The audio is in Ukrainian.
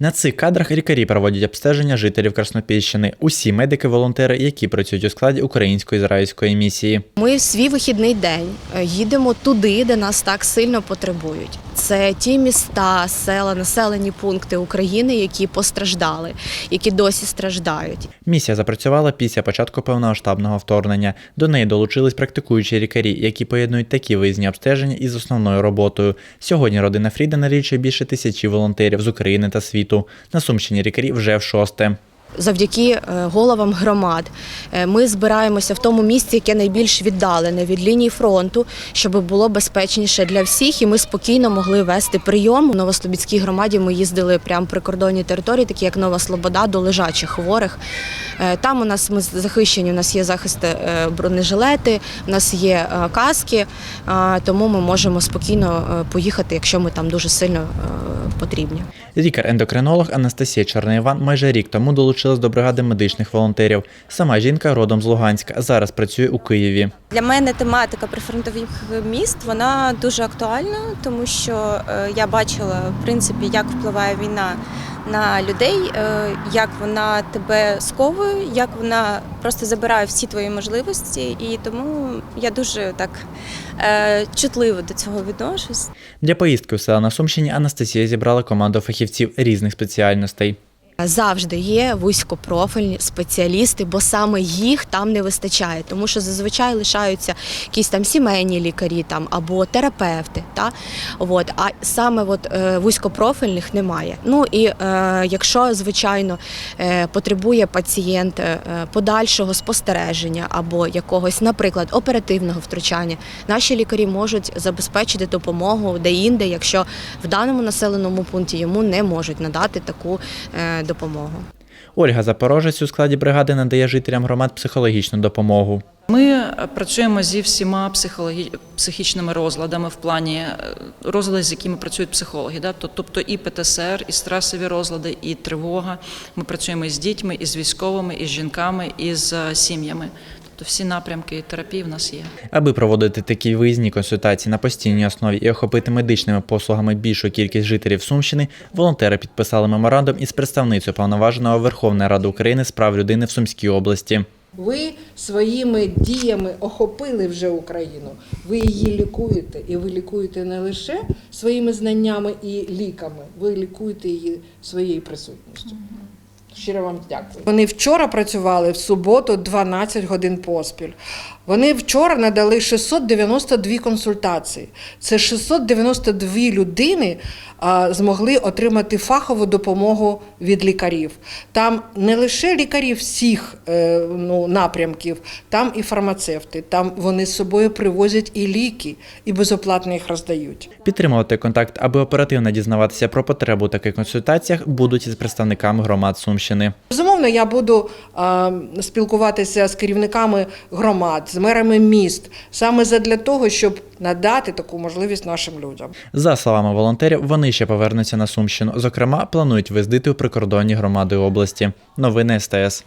На цих кадрах лікарі проводять обстеження жителів Краснопільщини. Усі медики-волонтери, які працюють у складі українсько-ізраїльської місії. Ми в свій вихідний день е, їдемо туди, де нас так сильно потребують. Це ті міста, села, населені пункти України, які постраждали, які досі страждають. Місія запрацювала після початку повномасштабного вторгнення. До неї долучились практикуючі лікарі, які поєднують такі виїзні обстеження із основною роботою. Сьогодні родина Фріда налічує більше тисячі волонтерів з України та світу. На Сумщині лікарі вже в шосте. Завдяки е, головам громад е, ми збираємося в тому місці, яке найбільш віддалене від лінії фронту, щоб було безпечніше для всіх, і ми спокійно могли вести прийом. У Новослобідській громаді ми їздили прямо при кордонній території, такі як Нова Слобода, до лежачих хворих. Е, Там у нас ми захищені, у нас є захист бронежилети, у нас є каски, тому ми можемо спокійно поїхати, якщо ми там дуже сильно потрібні. Лікар-ендокринолог Анастасія Чорноїван майже рік тому долучилась до бригади медичних волонтерів. Сама жінка родом з Луганська, а зараз працює у Києві. Для мене тематика прифронтових міст вона дуже актуальна, тому що е, я бачила в принципі, як впливає війна на людей, е, як вона тебе сковує, як вона просто забирає всі твої можливості, і тому я дуже так е, чутливо до цього відношусь. Для поїздки у села на Сумщині Анастасія зібрала команду фахівців різних спеціальностей. Завжди є вузькопрофільні спеціалісти, бо саме їх там не вистачає, тому що зазвичай лишаються якісь там сімейні лікарі там або терапевти. Та? От, а саме от, е, вузькопрофільних немає. Ну і е, якщо, звичайно, е, потребує пацієнт е, подальшого спостереження або якогось, наприклад, оперативного втручання, наші лікарі можуть забезпечити допомогу де-інде, якщо в даному населеному пункті йому не можуть надати таку е, допомогу. Ольга Запорожець у складі бригади надає жителям громад психологічну допомогу. Ми працюємо зі всіма психологі... психічними розладами в плані е, розлади, з якими працюють психологи. Да? Тобто і ПТСР, і стресові розлади, і тривога. Ми працюємо з дітьми, і з військовими, і з жінками, і з е, сім'ями. Тобто всі напрямки терапії в нас є. Аби проводити такі виїзні консультації на постійній основі і охопити медичними послугами більшу кількість жителів Сумщини, волонтери підписали меморандум із представницею повноваженого Верховної Ради України з прав людини в Сумській області. Ви своїми діями охопили вже Україну. Ви її лікуєте, і ви лікуєте не лише своїми знаннями і ліками, ви лікуєте її своєю присутністю. Щиро вам дякую. Вони вчора працювали в суботу 12 годин поспіль. Вони вчора надали 692 консультації. Це 692 людини а, змогли отримати фахову допомогу від лікарів. Там не лише лікарі всіх е, ну, напрямків, там і фармацевти. Там вони з собою привозять і ліки, і безоплатно їх роздають. Підтримувати контакт, аби оперативно дізнаватися про потребу у таких консультаціях, будуть із представниками громад Сумщини. Безумовно, я буду спілкуватися з керівниками громад, з мерами міст, саме задля того, щоб надати таку можливість нашим людям. За словами волонтерів, вони ще повернуться на Сумщину. Зокрема, планують виздити у прикордонні громади області. Новини СТС.